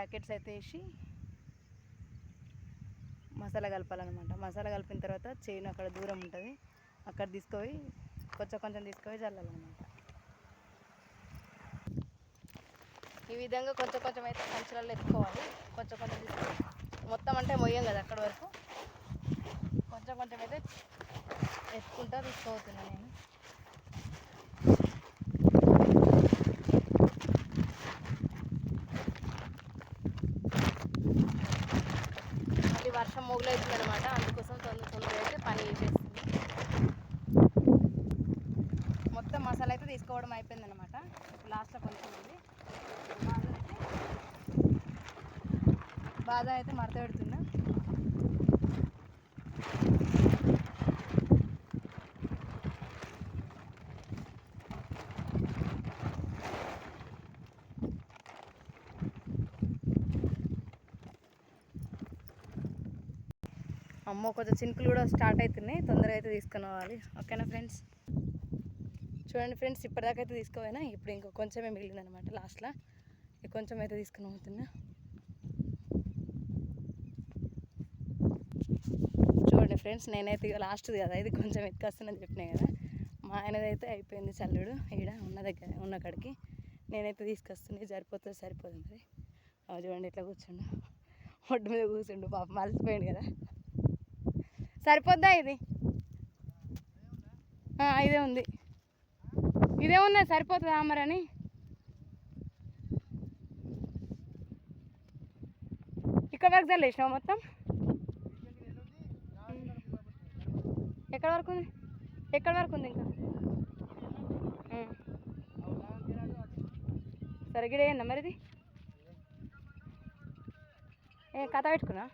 Packets అయితే వేసి మసాలా కలపాలన్నమాట. మసాలా కలిపిన తర్వాత చైన్ అక్కడ దూరం ఉంటుంది. అక్కడ తీసుకొని కొంచెం కొంచెం తీసుకొని చల్లాలన్నమాట. ఈ విధంగా కొంచెం కొంచెం అయితే సంచులలో ఎత్తుకోవాలి. కొంచెం కొంచెం తీసుకొని మొత్తం అంటే మొయ్యం కదా అక్కడ వరకు. కొంచెం కొంచెం అయితే ఎత్తుకుంటా తీసుకోబోతున్నా నేను. వర్షం మొగులవుతుంది అనమాట అందుకోసం తొందర తొందరగా అయితే పని చేసేస్తుంది మొత్తం మసాలా అయితే తీసుకోవడం అయిపోయింది అనమాట లాస్ట్లో కొంచెం ఉంది. బాధ అయితే అయితే మడత పెడుతున్నా. అమ్మో కొంచెం చినుకులు కూడా స్టార్ట్ అవుతున్నాయి. తొందరగా అయితే తీసుకుని పోవాలి ఓకేనా ఫ్రెండ్స్? చూడండి ఫ్రెండ్స్ ఇప్పటిదాకా అయితే తీసుకోపోయినా. ఇప్పుడు ఇంకో కొంచెమే మిగిలింది అనమాట లాస్ట్లో కొంచెం అయితే తీసుకుని పోతున్నా చూడండి ఫ్రెండ్స్ నేనైతే ఇక లాస్ట్ది కదా ఇది కొంచెం ఎత్తుకొస్తానని చెప్పినా కదా. మా ఆయనదైతే అయిపోయింది చల్లుడు ఈడ ఉన్న దగ్గర ఉన్న కాడికి. నేనైతే తీసుకొస్తుంది సరిపోతుంది. సరిపోతుంది చూడండి ఇట్లా కూర్చుండు ఒడ్డు మీద కూర్చుండు పాప మలిసిపోయాడు కదా. సరిపోద్దా ఇది? ఇదే ఉంది. ఇదే ఉన్నది సరిపోతుందా మరని ఇక్కడ వరకు చల్లేసినావు మొత్తం? ఎక్కడ వరకు ఉంది? ఎక్కడ వరకు ఉంది ఇంకా? సరే గిడ మరి ఇది. ఏ కథ పెట్టుకున్నా